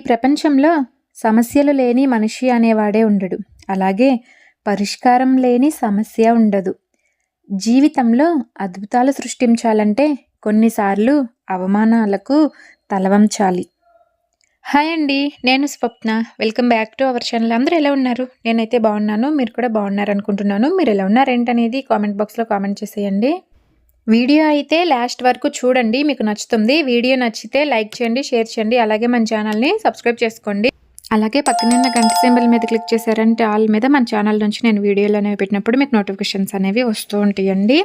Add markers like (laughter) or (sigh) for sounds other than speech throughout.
ప్రపంచంలో సమస్యలు లేని మనిషి అనేవాడే ఉండడు. అలాగే పరిష్కారం లేని సమస్య ఉండదు. జీవితంలో అద్భుతాలు సృష్టించాలంటే కొన్నిసార్లు అవమానాలకు తలవంచాలి. హాయ్ అండి నేను Swapna. Welcome back to our channel. అందరూ ఎలా ఉన్నారు? నేనైతే బాగున్నాను. మీరు కూడా బాగున్నారు అనుకుంటున్నాను మీరు ఎలా ఉన్నారు ఏంటనేది కామెంట్ బాక్స్లో కామెంట్ చేసేయండి. వీడియో అయితే లాస్ట్ వరకు చూడండి మీకు నచ్చుతుంది. వీడియో నచ్చితే లైక్ చేయండి షేర్ చేయండి. అలాగే మన ఛానల్ని సబ్స్క్రైబ్ చేసుకోండి. అలాగే పక్కన ఉన్న గంట సింబల్ మీద క్లిక్ చేశారంటే ఆల్ మీద మన ఛానల్ నుంచి నేను వీడియోలు అనేవి పెట్టినప్పుడు మీకు నోటిఫికేషన్స్ అనేవి వస్తూ ఉంటాయండి.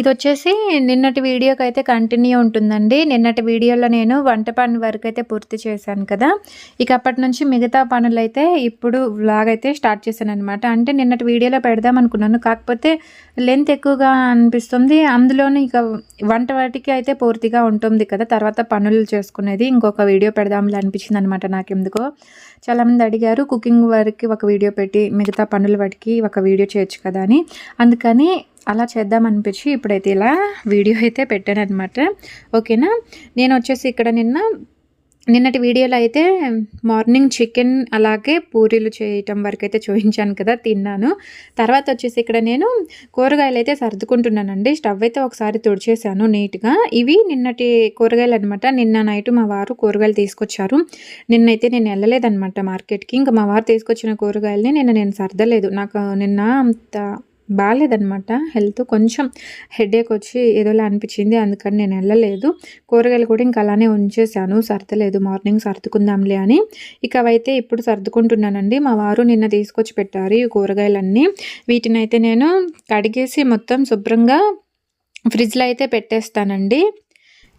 ఇది వచ్చేసి నిన్నటి వీడియోకి అయితే కంటిన్యూ ఉంటుందండి. నిన్నటి వీడియోలో నేను వంట పని వరకు అయితే పూర్తి చేశాను కదా. ఇక అప్పటి నుంచి మిగతా పనులు అయితే ఇప్పుడు వ్లాగ్ అయితే స్టార్ట్ చేశాను అనమాట అంటే నిన్నటి వీడియోలో పెడదాం అనుకున్నాను. కాకపోతే లెంత్ ఎక్కువగా అనిపిస్తుంది. అందులోనూ ఇక వంట వాటికి అయితే పూర్తిగా ఉంటుంది కదా. తర్వాత పనులు చేసుకునేది ఇంకొక వీడియో పెడదాంలే అనిపించింది అనమాట నాకు ఎందుకో చాలామంది అడిగారు కుకింగ్ వరకు ఒక వీడియో పెట్టి మిగతా పనుల వాటికి ఒక వీడియో చేయొచ్చు కదా అని. అందుకని అలా చేద్దాం అనిపించి ఇప్పుడైతే ఇలా వీడియో అయితే పెట్టాను అనమాట ఓకేనా? నేను వచ్చేసి ఇక్కడ నిన్న నిన్నటి వీడియోలో అయితే మార్నింగ్ చికెన్ అలాగే పూరీలు చేయటం వరకు అయితే చూపించాను కదా తిన్నాను. తర్వాత వచ్చేసి ఇక్కడ నేను కూరగాయలు అయితే సర్దుకుంటున్నానండి. స్టవ్ అయితే ఒకసారి తుడిచేసాను నీట్గా. ఇవి నిన్నటి కూరగాయలు అనమాట నిన్న నైట్ మా వారు కూరగాయలు తీసుకొచ్చారు. నిన్నైతే నేను వెళ్ళలేదనమాట మార్కెట్కి. ఇంకా మా వారు తీసుకొచ్చిన కూరగాయలని నిన్న నేను సర్దలేదు. నాకు నిన్న అంత బాగాలేదనమాట హెల్త్ కొంచెం హెడేక్ వచ్చి ఏదోలా అనిపించింది అందుకని నేను వెళ్ళలేదు. కూరగాయలు కూడా ఇంకా అలానే ఉంచేశాను. సర్దలేదు. మార్నింగ్ సర్దుకుందాంలే అని. ఇక అవైతే ఇప్పుడు సర్దుకుంటున్నానండి. మా వారు నిన్న తీసుకొచ్చి పెట్టారు ఈ కూరగాయలన్నీ. వీటిని అయితే నేను కడిగేసి మొత్తం శుభ్రంగా ఫ్రిడ్జ్లో అయితే పెట్టేస్తానండి.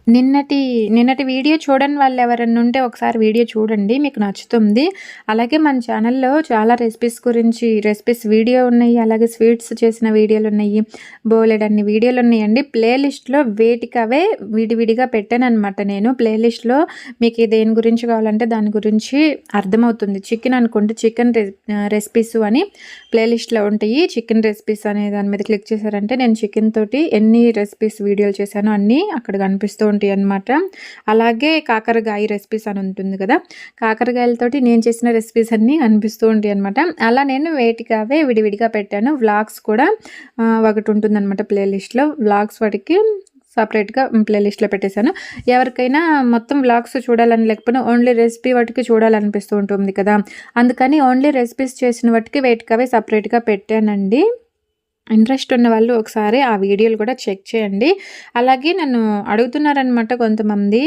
నిన్నటి నిన్నటి వీడియో చూడని వాళ్ళు ఎవరన్నా ఉంటే ఒకసారి వీడియో చూడండి మీకు నచ్చుతుంది. అలాగే మన ఛానల్లో చాలా రెసిపీస్ గురించి రెసిపీస్ వీడియో ఉన్నాయి అలాగే స్వీట్స్ చేసిన వీడియోలు ఉన్నాయి బోలెడ్ అన్ని వీడియోలు ఉన్నాయండి. ప్లేలిస్ట్లో వేటికవే విడివిడిగా పెట్టాను అనమాట నేను. ప్లేలిస్ట్లో మీకు దేని గురించి కావాలంటే దాని గురించి అర్థమవుతుంది. చికెన్ అనుకుంటే చికెన్ రెసిపీస్ అని ప్లేలిస్ట్లో ఉంటాయి. చికెన్ రెసిపీస్ అనే దాని మీద క్లిక్ చేశారంటే నేను చికెన్ తోటి ఎన్ని రెసిపీస్ వీడియోలు చేశానో అన్నీ అక్కడ కనిపిస్తూ ఉంటాయి అనమాట అలాగే కాకరకాయ రెసిపీస్ అని ఉంటుంది కదా. కాకరకాయలతోటి నేను చేసిన రెసిపీస్ అన్నీ అనిపిస్తూ ఉంటాయి అనమాట అలా నేను వేటికావే విడివిడిగా పెట్టాను. వ్లాగ్స్ కూడా ఒకటి ఉంటుంది అనమాట ప్లేలిస్ట్లో వ్లాగ్స్ వాటికి సపరేట్గా ప్లేలిస్ట్లో పెట్టేశాను. ఎవరికైనా మొత్తం వ్లాగ్స్ చూడాలని లేకపోయినా ఓన్లీ రెసిపీ వాటికి చూడాలనిపిస్తూ ఉంటుంది కదా. అందుకని ఓన్లీ రెసిపీస్ చేసిన వాటికి వేటికవే సపరేట్గా పెట్టానండి. ఇంట్రెస్ట్ ఉన్న వాళ్ళు ఒకసారి ఆ వీడియోలు కూడా చెక్ చేయండి. అలాగే నన్ను అడుగుతున్నారనమాట కొంతమంది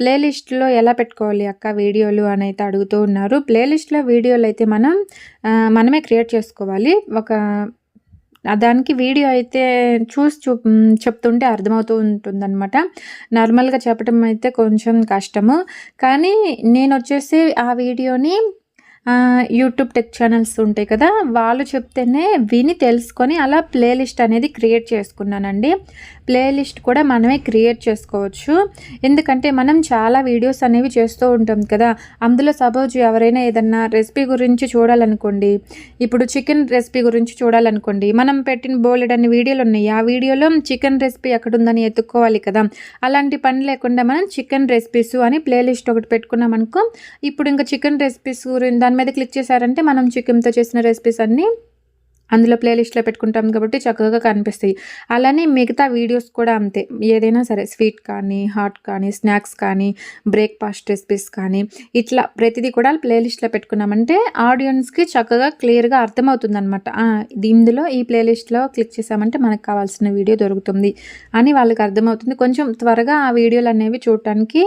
ప్లేలిస్ట్లో ఎలా పెట్టుకోవాలి అక్క వీడియోలు అని అయితే అడుగుతూ ఉన్నారు. ప్లేలిస్ట్లో వీడియోలు అయితే మనం మనమే క్రియేట్ చేసుకోవాలి. ఒక దానికి వీడియో అయితే చూసి చూ చెప్తుంటే అర్థమవుతూ ఉంటుందన్నమాట. నార్మల్గా చెప్పడం అయితే కొంచెం కష్టము. కానీ నేను వచ్చేసి ఆ వీడియోని యూట్యూబ్ టెక్ ఛానల్స్ ఉంటాయి కదా వాళ్ళు చెప్తేనే విని తెలుసుకొని అలా ప్లేలిస్ట్ అనేది క్రియేట్ చేసుకున్నానండి. ప్లేలిస్ట్ కూడా మనమే క్రియేట్ చేసుకోవచ్చు. ఎందుకంటే మనం చాలా వీడియోస్ అనేవి చేస్తూ ఉంటాం కదా. అందులో సపోజ్ ఎవరైనా ఏదన్నా రెసిపీ గురించి చూడాలనుకోండి. ఇప్పుడు చికెన్ రెసిపీ గురించి చూడాలనుకోండి. మనం పెట్టిన బోలెడ్ అన్ని వీడియోలు ఉన్నాయి. ఆ వీడియోలో చికెన్ రెసిపీ ఎక్కడుందని ఎత్తుక్కోవాలి కదా. అలాంటి పని లేకుండా మనం చికెన్ రెసిపీస్ అని ప్లేలిస్ట్ ఒకటి పెట్టుకున్నాం అనుకో ఇప్పుడు ఇంకా చికెన్ రెసిపీస్ గురించి దాని మీద క్లిక్ చేశారంటే మనం చికెన్తో చేసిన రెసిపీస్ అన్నీ అందులో ప్లేలిస్ట్లో పెట్టుకుంటాం కాబట్టి చక్కగా కనిపిస్తాయి. అలానే మిగతా వీడియోస్ కూడా అంతే. ఏదైనా సరే స్వీట్ కానీ హాట్ కానీ స్నాక్స్ కానీ బ్రేక్ఫాస్ట్ రెసిపీస్ కానీ ఇట్లా ప్రతిదీ కూడా ప్లేలిస్ట్లో పెట్టుకున్నామంటే ఆడియన్స్కి చక్కగా క్లియర్గా అర్థమవుతుంది అనమాట ఇందులో ఈ ప్లేలిస్ట్లో క్లిక్ చేసామంటే మనకు కావాల్సిన వీడియో దొరుకుతుంది అని వాళ్ళకి అర్థమవుతుంది. కొంచెం త్వరగా ఆ వీడియోలు అనేవి చూడటానికి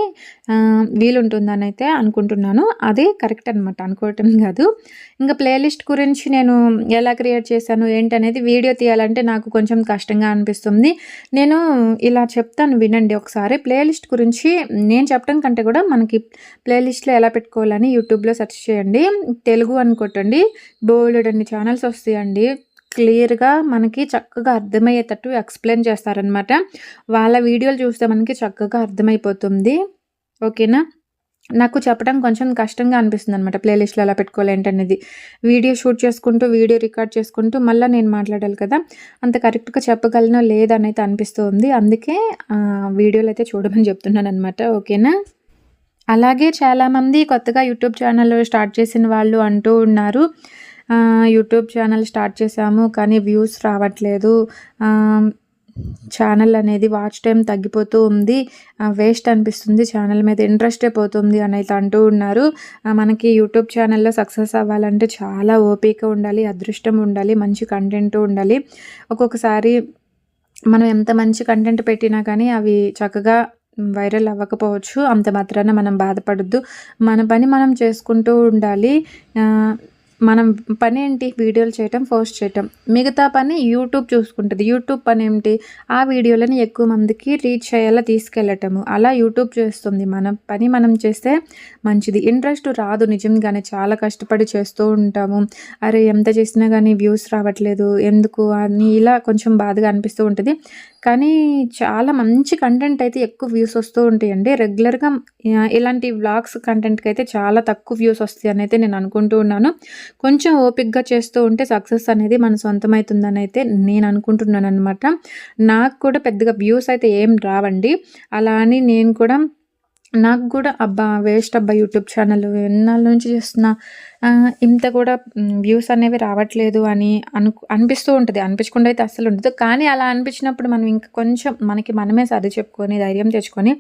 వీలుంటుందని అయితే అనుకుంటున్నాను. అదే కరెక్ట్ అనమాట అనుకోవటం కాదు. ఇంకా ప్లేలిస్ట్ గురించి నేను ఎలా క్రియేట్ చేశాను ఏంటనేది వీడియో తీయాలంటే నాకు కొంచెం కష్టంగా అనిపిస్తుంది. నేను ఇలా చెప్తాను వినండి ఒకసారి. ప్లేలిస్ట్ గురించి నేను చెప్పడం కంటే కూడా మనకి ప్లేలిస్ట్లో ఎలా పెట్టుకోవాలని యూట్యూబ్లో సెర్చ్ చేయండి. తెలుగు అనుకోటండి. బోల్డ్ అన్ని ఛానల్స్ వస్తాయండి. క్లియర్గా మనకి చక్కగా అర్థమయ్యేటట్టు ఎక్స్ప్లెయిన్ చేస్తారనమాట వాళ్ళ వీడియోలు చూస్తే మనకి చక్కగా అర్థమైపోతుంది. ఓకేనా? నాకు చెప్పడం కొంచెం కష్టంగా అనిపిస్తుంది అనమాట ప్లేలిస్ట్లో అలా పెట్టుకోవాలి ఏంటనేది వీడియో షూట్ చేసుకుంటూ వీడియో రికార్డ్ చేసుకుంటూ మళ్ళీ నేను మాట్లాడాలి కదా. అంత కరెక్ట్గా చెప్పగలనో లేదనైతే అనిపిస్తుంది. అందుకే వీడియోలు అయితే చూడమని చెప్తున్నాను అనమాట ఓకేనా? అలాగే చాలామంది కొత్తగా యూట్యూబ్ ఛానల్ స్టార్ట్ చేసిన వాళ్ళు అంటూ ఉన్నారు. యూట్యూబ్ ఛానల్ స్టార్ట్ చేశాము కానీ వ్యూస్ రావట్లేదు. ఛానల్ అనేది వాచ్ టైం తగ్గిపోతూ ఉంది. వేస్ట్ అనిపిస్తుంది. ఛానల్ మీద ఇంట్రెస్టే పోతుంది అని అయితే అంటూ ఉన్నారు. మనకి యూట్యూబ్ ఛానల్‌లో సక్సెస్ అవ్వాలంటే చాలా ఓపిక ఉండాలి, అదృష్టం ఉండాలి, మంచి కంటెంట్ ఉండాలి. ఒక్కొక్కసారి మనం ఎంత మంచి కంటెంట్ పెట్టినా కానీ అవి చక్కగా వైరల్ అవ్వకపోవచ్చు. అంత మాత్రాన మనం బాధపడద్దు మన పని మనం చేసుకుంటూ ఉండాలి. మనం పని ఏంటి వీడియోలు చేయటం, పోస్ట్ చేయటం. మిగతా పని యూట్యూబ్ చూసుకుంటుంది యూట్యూబ్ పని ఏమిటి ఆ వీడియోలని ఎక్కువ మందికి రీచ్ అయ్యేలా తీసుకెళ్ళటము. అలా యూట్యూబ్ చేస్తుంది. మన పని మనం చేస్తే మంచిది. ఇంట్రెస్ట్ రాదు నిజంగానే చాలా కష్టపడి చేస్తూ ఉంటాము. అరే! ఎంత చేసినా కానీ వ్యూస్ రావట్లేదు. ఎందుకు అని ఇలా కొంచెం బాధగా అనిపిస్తూ ఉంటుంది కానీ చాలా మంచి కంటెంట్ అయితే ఎక్కువ వ్యూస్ వస్తూ ఉంటాయండి. రెగ్యులర్‌గా ఇలాంటి వ్లాగ్స్ కంటెంట్కి అయితే చాలా తక్కువ వ్యూస్ వస్తాయి అని అయితే నేను అనుకుంటూ ఉన్నాను. కొంచెం ఓపిక్గా చేస్తూ ఉంటే సక్సెస్ అనేది మన సొంతమైతుందనైతే నేను అనుకుంటున్నాను అనమాట నాకు కూడా పెద్దగా వ్యూస్ అయితే ఏం రావండి. అలా అని నేను కూడా నాకు కూడా అబ్బా! వేస్ట్ అబ్బా! యూట్యూబ్ ఛానల్ ఎన్నాళ్ళ నుంచి చేస్తున్నా. ఇంత కూడా వ్యూస్ అనేవి రావట్లేదు అని అను అనిపిస్తూ ఉంటుంది అనిపించకుండా అయితే అస్సలు ఉండదు. కానీ అలా అనిపించినప్పుడు మనం ఇంకా కొంచెం మనకి మనమే సర్ది చెప్పుకొని, ధైర్యం తెచ్చుకొని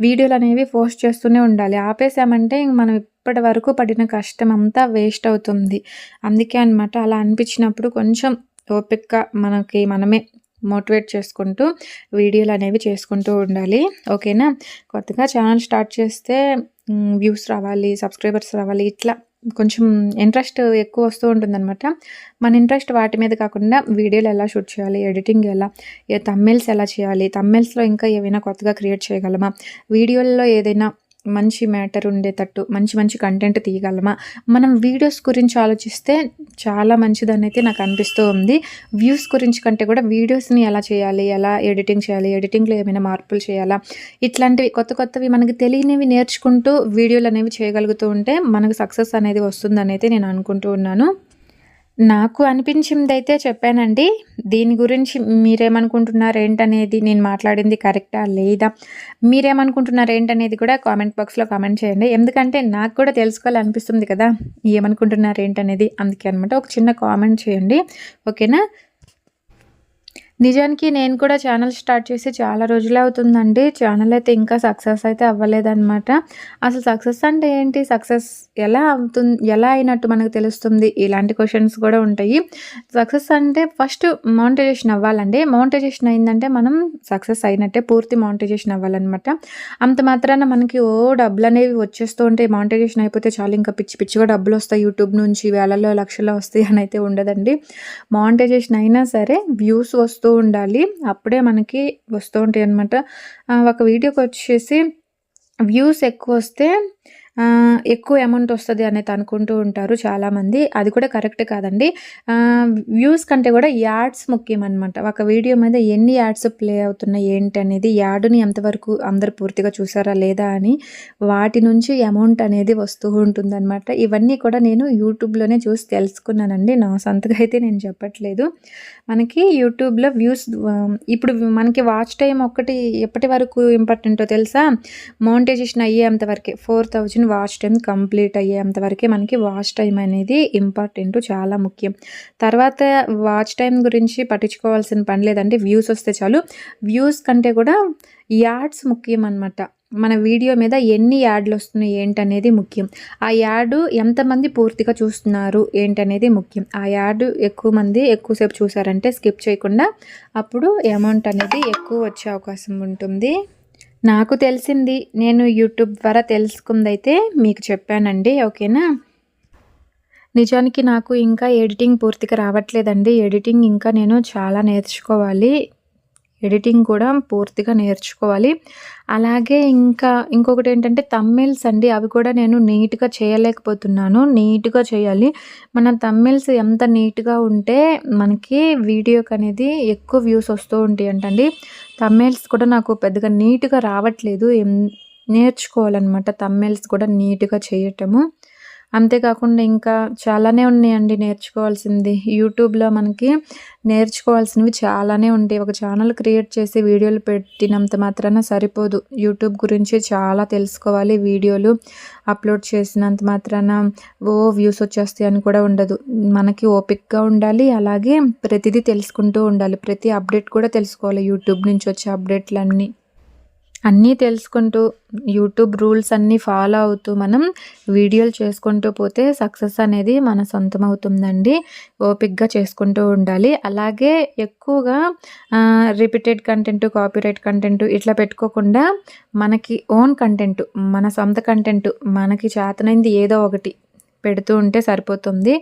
వీడియోలు అనేవి పోస్ట్ చేస్తూనే ఉండాలి. ఆపేసామంటే ఇంక మనం ఇప్పటి వరకు పడిన కష్టం అంతా వేస్ట్ అవుతుంది. అందుకే అనమాట అలా అనిపించినప్పుడు కొంచెం ఓపిక్గా మనకి మనమే మోటివేట్ చేసుకుంటూ వీడియోలు అనేవి చేసుకుంటూ ఉండాలి. ఓకేనా? కొత్తగా ఛానల్ స్టార్ట్ చేస్తే వ్యూస్ రావాలి, సబ్స్క్రైబర్స్ రావాలి ఇట్లా కొంచెం ఇంట్రెస్ట్ ఎక్కువ వస్తూ ఉంటుందన్నమాట మన ఇంట్రెస్ట్ వాటి మీద కాకుండా వీడియోలు ఎలా షూట్ చేయాలి, ఎడిటింగ్ ఎలా, ఏ ఎలా చేయాలి, తమ్మెల్స్లో ఇంకా ఏవైనా కొత్తగా క్రియేట్ చేయగలమా, వీడియోల్లో ఏదైనా మంచి మ్యాటర్ ఉండేటట్టు మంచి మంచి కంటెంట్ తీయగలమా, మనం వీడియోస్ గురించి ఆలోచిస్తే చాలా మంచిదని అయితే నాకు అనిపిస్తూ ఉంది. వ్యూస్ గురించి కంటే కూడా వీడియోస్‌ని ఎలా చేయాలి, ఎలా ఎడిటింగ్ చేయాలి, ఎడిటింగ్‌లో ఏమైనా మార్పులు చేయాలా, ఇట్లాంటివి కొత్త కొత్తవి మనకు తెలియనివి నేర్చుకుంటూ వీడియోలు అనేవి చేయగలుగుతూ ఉంటే మనకు సక్సెస్ అనేది వస్తుందనైతే నేను అనుకుంటూ ఉన్నాను. నాకు అనిపించిందైతే చెప్పానండి. దీని గురించి మీరేమనుకుంటున్నారు ఏంటనేది నేను మాట్లాడింది కరెక్టా? లేదా? మీరేమనుకుంటున్నారు ఏంటనేది కూడా కామెంట్ బాక్స్‌లో కామెంట్ చేయండి. ఎందుకంటే నాకు కూడా తెలుసుకోవాలనిపిస్తుంది కదా! ఏమనుకుంటున్నారు ఏంటనేది. అందుకే అనమాట. ఒక చిన్న కామెంట్ చేయండి. ఓకేనా? నిజానికి నేను కూడా ఛానల్ స్టార్ట్ చేసి చాలా రోజులే అవుతుందండి. ఛానల్ అయితే ఇంకా సక్సెస్ అయితే అవ్వలేదనమాట. అసలు సక్సెస్ అంటే ఏంటి? సక్సెస్ ఎలా అవుతుంది ఎలా అయినట్టు మనకు తెలుస్తుంది? ఇలాంటి క్వశ్చన్స్ కూడా ఉంటాయి. సక్సెస్ అంటే ఫస్ట్ మౌంటైజేషన్ అవ్వాలండి. మౌంటైజేషన్ అయిందంటే మనం సక్సెస్ అయినట్టే. పూర్తి మౌంటైజేషన్ అవ్వాలన్నమాట అంత మాత్రాన మనకి ఓ డబ్బులు అనేవి వచ్చేస్తూ ఉంటాయి. మౌంటైజేషన్ అయిపోతే చాలు ఇంకా పిచ్చి పిచ్చిగా డబ్బులు వస్తాయి యూట్యూబ్ నుంచి వేలలో లక్షల్లో వస్తాయి (laughs) అయితే ఉండదండి. మౌంటైజేషన్ అయినా సరే వ్యూస్ వస్తూ ఉండాలి. అప్పుడే మనకి వస్తూ ఉంటాయి అనమాట ఒక వీడియోకి వచ్చేసి వ్యూస్ ఎక్కువ వస్తే ఎక్కువ అమౌంట్ వస్తుంది అనేది అనుకుంటూ ఉంటారు చాలామంది. అది కూడా కరెక్ట్ కాదండి. వ్యూస్ కంటే కూడా యాడ్స్ ముఖ్యం అనమాట ఒక వీడియో మీద ఎన్ని యాడ్స్ ప్లే అవుతున్నాయి ఏంటనేది, యాడ్‌ని ఎంతవరకు అందరు పూర్తిగా చూసారా లేదా అని వాటి నుంచి అమౌంట్ అనేది వస్తూ ఉంటుందన్నమాట ఇవన్నీ కూడా నేను యూట్యూబ్‌లోనే చూసి తెలుసుకున్నానండి. నా సొంతగా అయితే నేను చెప్పట్లేదు. మనకి యూట్యూబ్‌లో వ్యూస్ ఇప్పుడు మనకి వాచ్ టైం ఒక్కటి ఎప్పటి వరకు ఇంపార్టెంటో తెలుసా? మౌంటైజేషన్ అయ్యేంత వరకే. 4000 వాచ్ టైమ్ కంప్లీట్ అయ్యేంత వరకే మనకి వాచ్ టైం అనేది ఇంపార్టెంట్ చాలా ముఖ్యం. తర్వాత వాచ్ టైం గురించి పట్టించుకోవాల్సిన పని లేదంటే వ్యూస్ వస్తే చాలు. వ్యూస్ కంటే కూడా యాడ్స్ ముఖ్యం అనమాట మన వీడియో మీద ఎన్ని యాడ్లు వస్తున్నాయి ఏంటనేది ముఖ్యం. ఆ యాడ్ ఎంతమంది పూర్తిగా చూస్తున్నారు ఏంటనేది ముఖ్యం. ఆ యాడ్ ఎక్కువ మంది ఎక్కువసేపు చూసారంటే స్కిప్ చేయకుండా అప్పుడు అమౌంట్ అనేది ఎక్కువ వచ్చే అవకాశం ఉంటుంది. నాకు తెలిసింది నేను యూట్యూబ్ ద్వారా తెలుసుకుందైతే మీకు చెప్పానండి. ఓకేనా? నిజానికి నాకు ఇంకా ఎడిటింగ్ పూర్తిగా రావట్లేదండి. ఎడిటింగ్ ఇంకా నేను చాలా నేర్చుకోవాలి. ఎడిటింగ్ కూడా పూర్తిగా నేర్చుకోవాలి. అలాగే ఇంకా ఇంకొకటి ఏంటంటే తమ్మిల్స్ అండి. అవి కూడా నేను నీట్‌గా చేయలేకపోతున్నాను. నీట్‌గా చేయాలి. మన తమ్మిల్స్ ఎంత నీట్‌గా ఉంటే మనకి వీడియోకనేది ఎక్కువ వ్యూస్ వస్తూ ఉంటాయి అంటండి తమ్మిల్స్ కూడా నాకు పెద్దగా నీట్‌గా రావట్లేదు. నేర్చుకోవాలన్నమాట తమ్మిల్స్ కూడా నీట్‌గా చేయటము. అంతేకాకుండా ఇంకా చాలానే ఉన్నాయండి నేర్చుకోవాల్సింది. యూట్యూబ్లో మనకి నేర్చుకోవాల్సినవి చాలానే ఉంటాయి. ఒక ఛానల్ క్రియేట్ చేసి వీడియోలు పెట్టినంత మాత్రాన సరిపోదు. యూట్యూబ్ గురించి చాలా తెలుసుకోవాలి. వీడియోలు అప్లోడ్ చేసినంత మాత్రాన ఓ వ్యూస్ వచ్చేస్తాయి అని కూడా ఉండదు. మనకి ఓపిక్గా ఉండాలి. అలాగే ప్రతిదీ తెలుసుకుంటూ ఉండాలి. ప్రతి అప్డేట్ కూడా తెలుసుకోవాలి. యూట్యూబ్ నుంచి వచ్చే అప్డేట్లన్నీ. అన్నీ తెలుసుకుంటూ యూట్యూబ్ రూల్స్ అన్నీ ఫాలో అవుతూ మనం వీడియోలు చేసుకుంటూ పోతే సక్సెస్ అనేది మన సొంతం అవుతుందండి ఓపిక్గా చేసుకుంటూ ఉండాలి. అలాగే ఎక్కువగా రిపీటెడ్ కంటెంట్ కాపీరైట్ కంటెంట్ ఇట్లా పెట్టుకోకుండా మనకి ఓన్ కంటెంట్ మన సొంత కంటెంట్ మనకి చేతనైంది ఏదో ఒకటి పెడుతూ ఉంటే సరిపోతుంది.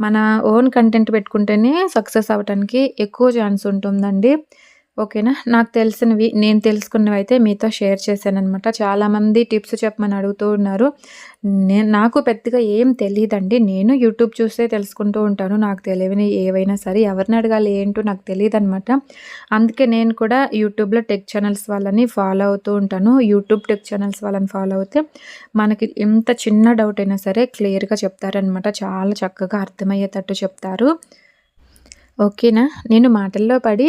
మన ఓన్ కంటెంట్ పెట్టుకుంటేనే సక్సెస్ అవ్వడానికి ఎక్కువ ఛాన్స్ ఉంటుందండి. ఓకేనా? నాకు తెలిసినవి నేను తెలుసుకున్నవి అయితే మీతో షేర్ చేశాను అనమాట చాలామంది టిప్స్ చెప్పమని అడుగుతూ ఉన్నారు. నేను నాకు పెద్దగా ఏం తెలియదండి నేను యూట్యూబ్ చూస్తే తెలుసుకుంటూ ఉంటాను. నాకు తెలియని ఏవైనా సరే ఎవరిని అడగాలి ఏంటో నాకు తెలియదు అనమాట అందుకే నేను కూడా యూట్యూబ్లో టెక్ ఛానల్స్ వాళ్ళని ఫాలో అవుతూ ఉంటాను. యూట్యూబ్ టెక్ ఛానల్స్ వాళ్ళని ఫాలో అవుతే మనకి ఎంత చిన్న డౌట్ అయినా సరే క్లియర్గా చెప్తారనమాట చాలా చక్కగా అర్థమయ్యేటట్టు చెప్తారు. ఓకేనా? నేను మాటల్లో పడి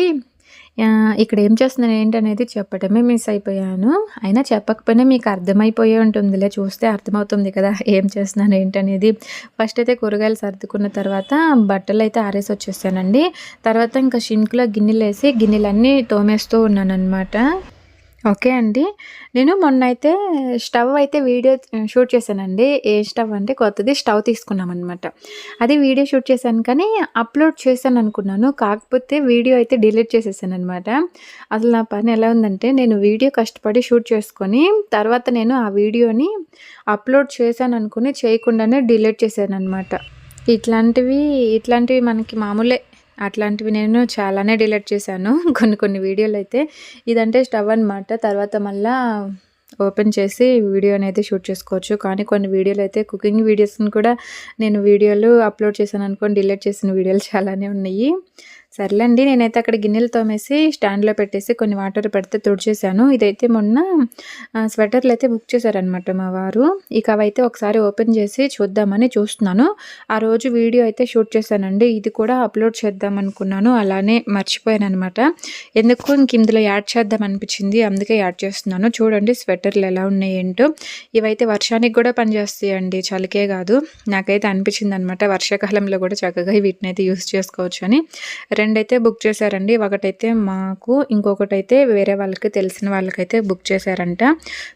ఇక్కడ ఏం చేస్తున్నాను ఏంటనేది చెప్పటమే మిస్ అయిపోయాను. అయినా చెప్పకపోయినా మీకు అర్థమైపోయే ఉంటుందిలే చూస్తే అర్థమవుతుంది కదా ఏం చేస్తున్నాను ఏంటనేది. ఫస్ట్ అయితే కూరగాయలు సర్దుకున్న తర్వాత బట్టలు అయితే ఆరేసి వచ్చేసానండి. తర్వాత ఇంకా షింక్లో గిన్నెలు వేసి గిన్నెలన్నీ తోమేస్తూ ఉన్నాను అనమాట ఓకే అండి. నేను మొన్న అయితే స్టవ్ అయితే వీడియో షూట్ చేశానండి. ఏ స్టవ్ అంటే కొత్తది స్టవ్ తీసుకున్నాం అనమాట అది వీడియో షూట్ చేశాను కానీ అప్లోడ్ చేశాను అనుకున్నాను కాకపోతే వీడియో అయితే డిలీట్ చేసేసాను అనమాట అసలు నా పని ఎలా ఉందంటే నేను వీడియో కష్టపడి షూట్ చేసుకొని తర్వాత నేను ఆ వీడియోని అప్లోడ్ చేశాను అనుకుని చేయకుండానే డిలీట్ చేశాను అనమాట ఇట్లాంటివి ఇట్లాంటివి మనకి మామూలే అట్లాంటివి నేను చాలానే డిలీట్ చేశాను. (laughs) కొన్ని కొన్ని వీడియోలు అయితే ఇదంటే స్టవ్ అనమాట తర్వాత మళ్ళా ఓపెన్ చేసి వీడియో అనేది షూట్ చేసుకోవచ్చు. కానీ కొన్ని వీడియోలు అయితే కుకింగ్ వీడియోస్ని కూడా నేను వీడియోలు అప్లోడ్ చేశాను అనుకోని డిలీట్ చేసిన వీడియోలు చాలానే ఉన్నాయి. సర్లేండి నేనైతే అక్కడ గిన్నెలు తోమేసి స్టాండ్లో పెట్టేసి కొన్ని వాటర్ పెడితే తుడిచేసాను ఇదైతే మొన్న స్వెటర్లు అయితే బుక్ చేశారనమాట మా వారు. ఇక అవైతే ఒకసారి ఓపెన్ చేసి చూద్దామని చూస్తున్నాను. ఆ రోజు వీడియో అయితే షూట్ చేశానండి. ఇది కూడా అప్లోడ్ చేద్దాం అనుకున్నాను అలానే మర్చిపోయాను అనమాట ఎందుకు? ఇంక ఇందులో యాడ్ చేద్దాం అనిపించింది. అందుకే యాడ్ చేస్తున్నాను. చూడండి స్వెటర్లు ఎలా ఉన్నాయి ఏంటో. ఇవైతే వర్షానికి కూడా పనిచేస్తాయండి చలికే కాదు. నాకైతే అనిపించింది అనమాట వర్షాకాలంలో కూడా చక్కగా వీటిని అయితే యూస్ చేసుకోవచ్చు అని రెండు అయితే బుక్ చేశారండి. ఒకటైతే మాకు ఇంకొకటైతే వేరే వాళ్ళకి తెలిసిన వాళ్ళకైతే బుక్ చేశారంట.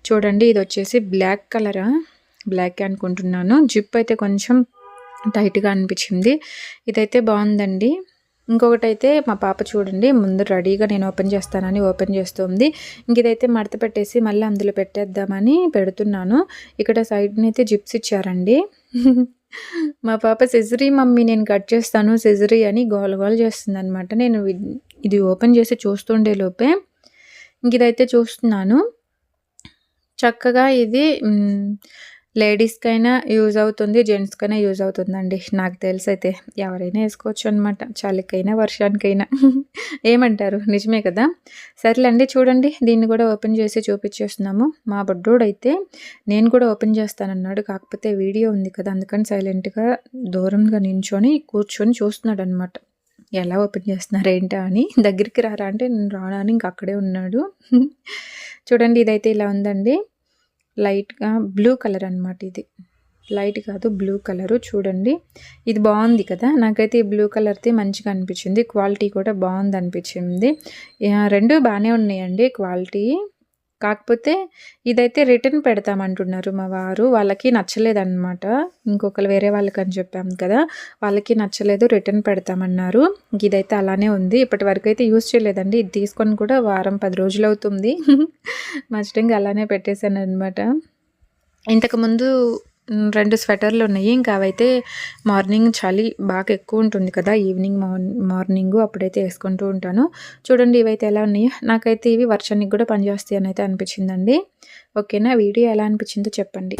చూడండి ఇది వచ్చేసి బ్లాక్ కలర్? బ్లాక్ అనుకుంటున్నాను. జిప్ అయితే కొంచెం టైట్గా అనిపించింది. ఇదైతే బాగుందండి. ఇంకొకటైతే మా పాప చూడండి ముందు రెడీగా నేను ఓపెన్ చేస్తానని ఓపెన్ చేస్తుంది. ఇంక ఇదైతే మడత పెట్టేసి మళ్ళీ అందులో పెట్టేద్దామని పెడుతున్నాను. ఇక్కడ సైడ్ని అయితే జిప్స్ ఇచ్చారండి. మా పాప సెజరీ మమ్మీ నేను కట్ చేస్తాను సెజరీ అని గోల గోల చేస్తుంది అనమాట నేను ఇది ఓపెన్ చేసి చూస్తుండే లోపే. ఇంక ఇదైతే చూస్తున్నాను. చక్కగా ఇది లేడీస్కైనా యూజ్ అవుతుంది జెంట్స్కైనా యూజ్ అవుతుందండి. నాకు తెలిసి అయితే ఎవరైనా వేసుకోవచ్చు అనమాట చలికైనా వర్షానికైనా. (laughs) ఏమంటారు? నిజమే కదా? సర్లేండి చూడండి. దీన్ని కూడా ఓపెన్ చేసి చూపించేస్తున్నాము. మా బొడ్డోడైతే నేను కూడా ఓపెన్ చేస్తానన్నాడు. కాకపోతే వీడియో ఉంది కదా అందుకని సైలెంట్గా దూరంగా నించొని కూర్చొని చూస్తున్నాడు అనమాట ఎలా ఓపెన్ చేస్తున్నారు ఏంటా అని. దగ్గరికి రారా అంటే నేను రావడానికి ఇంకా అక్కడే ఉన్నాడు. (laughs) చూడండి ఇదైతే ఇలా ఉందండి. లైట్గా బ్లూ కలర్ అనమాట ఇది. లైట్ కాదు బ్లూ కలరు. చూడండి. ఇది బాగుంది కదా? నాకైతే ఈ బ్లూ కలర్ది మంచిగా అనిపించింది. క్వాలిటీ కూడా బాగుంది అనిపించింది రెండు బాగానే ఉన్నాయండి క్వాలిటీ. కాకపోతే ఇదైతే రిటర్న్ పెడతామంటున్నారు మా వారు. వాళ్ళకి నచ్చలేదన్నమాట. ఇంకొకరు వేరే వాళ్ళకి అని చెప్పాము కదా వాళ్ళకి నచ్చలేదు రిటర్న్ పెడతామన్నారు. ఇదైతే అలానే ఉంది. ఇప్పటి వరకు అయితే యూస్ చేయలేదండి. ఇది తీసుకొని కూడా వారం పది రోజులు అవుతుంది. (laughs) మస్టింగ్ అలానే పెట్టేశాను అనమాట ఇంతకుముందు రెండు స్వెటర్లు ఉన్నాయి. ఇంకా అవైతే మార్నింగ్ చలి బాగా ఎక్కువ ఉంటుంది కదా. ఈవినింగ్ మార్నింగ్ అప్పుడైతే వేసుకుంటూ ఉంటాను. చూడండి ఇవైతే ఎలా ఉన్నాయో. నాకైతే ఇవి వర్షానికి కూడా పనిచేస్తాయి అని అయితే అనిపించిందండి. ఓకేనా? వీడియో ఎలా అనిపించిందో చెప్పండి.